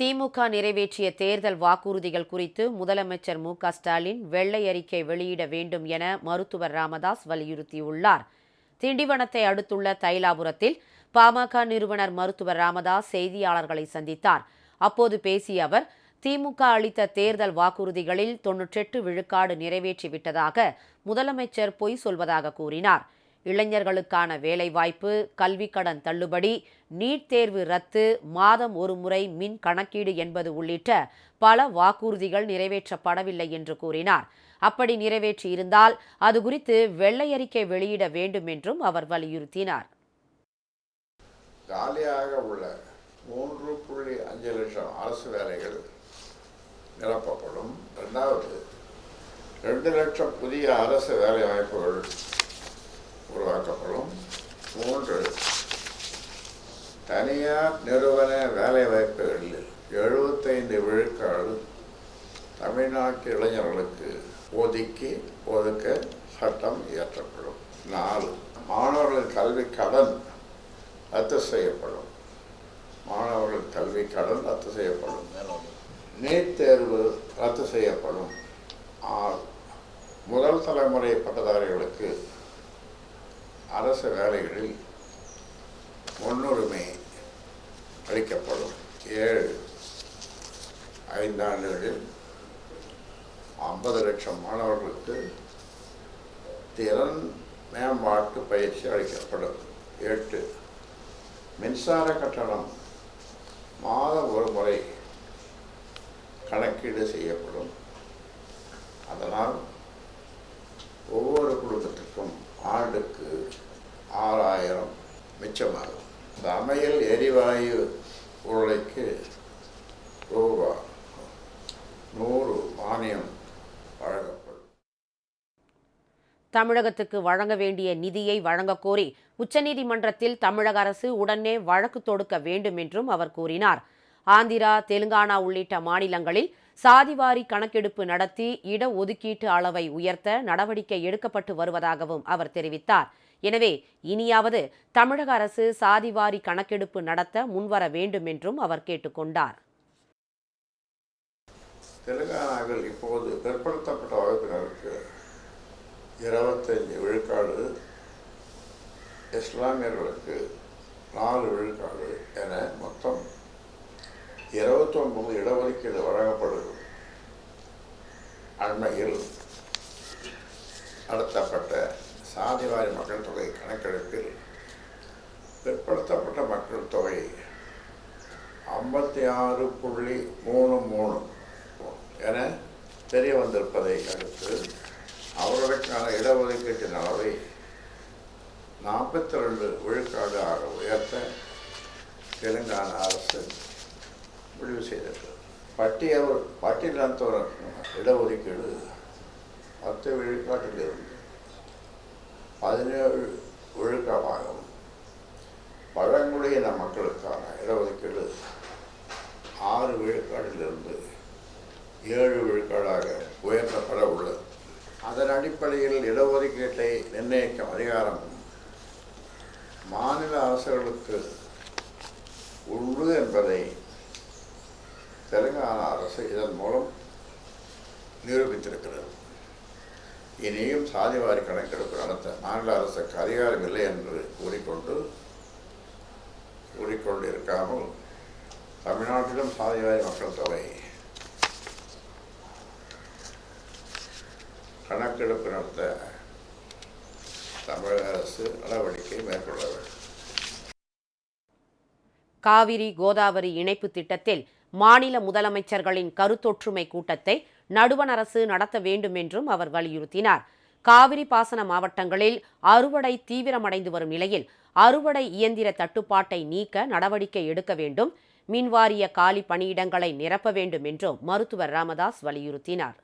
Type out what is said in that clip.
திமுக நிறைவேற்றிய தேர்தல் வாக்குறுதிகள் குறித்து முதலமைச்சர் மு க ஸ்டாலின் வெள்ளை அறிக்கை வெளியிட வேண்டும் என மருத்துவர் ராமதாஸ் வலியுறுத்தியுள்ளார். திண்டிவனத்தை அடுத்துள்ள தைலாபுரத்தில் பாமக நிறுவனர் மருத்துவர் ராமதாஸ் செய்தியாளர்களை சந்தித்தார். அப்போது பேசிய அவர் திமுக அளித்த தேர்தல் வாக்குறுதிகளில் தொன்னூற்றெட்டு விழுக்காடு நிறைவேற்றிவிட்டதாக முதலமைச்சர் பொய் சொல்வதாக கூறினார். இளைஞர்களுக்கான வேலைவாய்ப்பு கல்விக்கடன் தள்ளுபடி நீட் தேர்வு ரத்து மாதம் ஒரு முறை மின் கணக்கீடு என்பது உள்ளிட்ட பல வாக்குறுதிகள் நிறைவேற்றப்படவில்லை என்று கூறினார். அப்படி நிறைவேற்றியிருந்தால் அது குறித்து வெள்ளை அறிக்கை வெளியிட வேண்டும் என்றும் அவர் வலியுறுத்தினார். காலியாக உள்ள மூன்று புள்ளி அஞ்சு லட்சம் அரசு வேலைகள் நிரப்பப்படும். ரெண்டாவது ரெண்டு லட்சம் புதிய அரசு வேலை வாய்ப்புகள் உருவாக்கப்படும். மூன்று தனியார் நிறுவன வேலை வாய்ப்புகளில் எழுபத்தைந்து விழுக்காடு தமிழ்நாட்டு இளைஞர்களுக்கு ஒதுக்கி ஒதுக்க சட்டம் இயற்றப்படும். நாலு மாணவர்களின் கல்வி கடன் ரத்து செய்யப்படும். மாணவர்கள் கல்வி கடன் ரத்து செய்யப்படும். நீட் தேர்வு ரத்து செய்யப்படும். ஆறு முதல் தலைமுறை பட்டதாரிகளுக்கு அரசு வேலைகளில் முன்னுரிமை அளிக்கப்படும். ஏழு ஐந்தாண்டுகளில் ஐம்பது லட்சம் மாணவர்களுக்கு திறன் மேம்பாட்டு பயிற்சி அளிக்கப்படும். எட்டு மின்சார கட்டணம் மாதம் ஒரு முறை கணக்கீடு செய்யப்படும். அதனால் மிச்சமாகும் சமையல் எரிவாயு உருளைக்கு ரூபா நூறு மானியம் வழங்கப்படும். தமிழகத்துக்கு வழங்க வேண்டிய நிதியை வழங்கக் கோரி உச்சநீதிமன்றத்தில் தமிழக அரசு உடனே வழக்கு தொடுக்க வேண்டும் என்றும் அவர் கூறினார். ஆந்திரா தெலுங்கானா உள்ளிட்ட மாநிலங்களில் சாதிவாரி கணக்கெடுப்பு நடத்தி இட ஒதுக்கீட்டு அளவை உயர்த்த நடவடிக்கை எடுக்கப்பட்டு வருவதாகவும் அவர் தெரிவித்தார். எனவே இனியாவது தமிழக அரசு சாதிவாரி கணக்கெடுப்பு நடத்த முன்வர வேண்டும் என்றும் அவர் கேட்டுக்கொண்டார். தெலுங்கானாவில் இப்போது பிற்படுத்தப்பட்ட வகுப்பினருக்கு இருபத்தஞ்சு விழுக்காடு இஸ்லாமியர்களுக்கு நாலு விழுக்காடு என மொத்தம் இருபத்தொன்பது இடஒதுக்கீடு வழங்கப்படுகிறது அண்மையில் நடத்தப்பட்ட சாதிவாரி மக்கள் தொகை கணக்கெடுப்பில் பிற்படுத்தப்பட்ட மக்கள் தொகை ஐம்பத்தி ஆறு புள்ளி மூணு மூணு. என தெரிய வந்திருப்பதை அடுத்து அவர்களுக்கான இடஒதுக்கீட்டின் அளவை நாற்பத்தி ரெண்டு விழுக்காடு ஆக உயர்த்த தெலுங்கானா அரசு முடிவு செய்திருக்கிறது. பட்டியவர் பட்டியலாந்தவர் இடஒதுக்கீடு பத்து விழுக்காட்டிலிருந்து பதினேழு விழுக்காடாகவும் பழங்குடியின மக்களுக்கான இடஒதுக்கீடு ஆறு விழுக்காட்டிலிருந்து ஏழு விழுக்காடாக உயர்த்தப்பட உள்ளது. அதன் அடிப்படையில் இடஒதுக்கீட்டை நிர்ணயிக்கும் அதிகாரம் மாநில அரசுகளுக்கு உண்டு என்பதை தெலுங்கானா அரசு இதன் மூலம் நிரூபித்திருக்கிறது. இனியும் சாதிவாரி கணக்கெடுப்பு நடத்த மாநில அரசுக்கு அதிகாரம் இல்லை என்று கூறிக்கொண்டு கூறிக்கொண்டு இருக்காமல் தமிழ்நாட்டிலும் சாதிவாரி மக்கள் தொகை கணக்கெடுப்பு நடத்த தமிழக அரசு நடவடிக்கை மேற்கொள்ள வேண்டும். காவிரி கோதாவரி இணைப்பு திட்டத்தில் மாநில முதலமைச்சர்களின் கருத்தொற்றுமை கூட்டத்தை நடுவண் அரசு நடத்த வேண்டும் என்றும் அவர் வலியுறுத்தினார். காவிரி பாசன மாவட்டங்களில் அறுவடை தீவிரமடைந்து வரும் நிலையில் அறுவடை இயந்திர தட்டுப்பாட்டை நீக்க நடவடிக்கை எடுக்க வேண்டும். மின்வாரிய காலி பணியிடங்களை நிரப்ப வேண்டும் என்றும் மருத்துவர் ராமதாஸ் வலியுறுத்தினார்.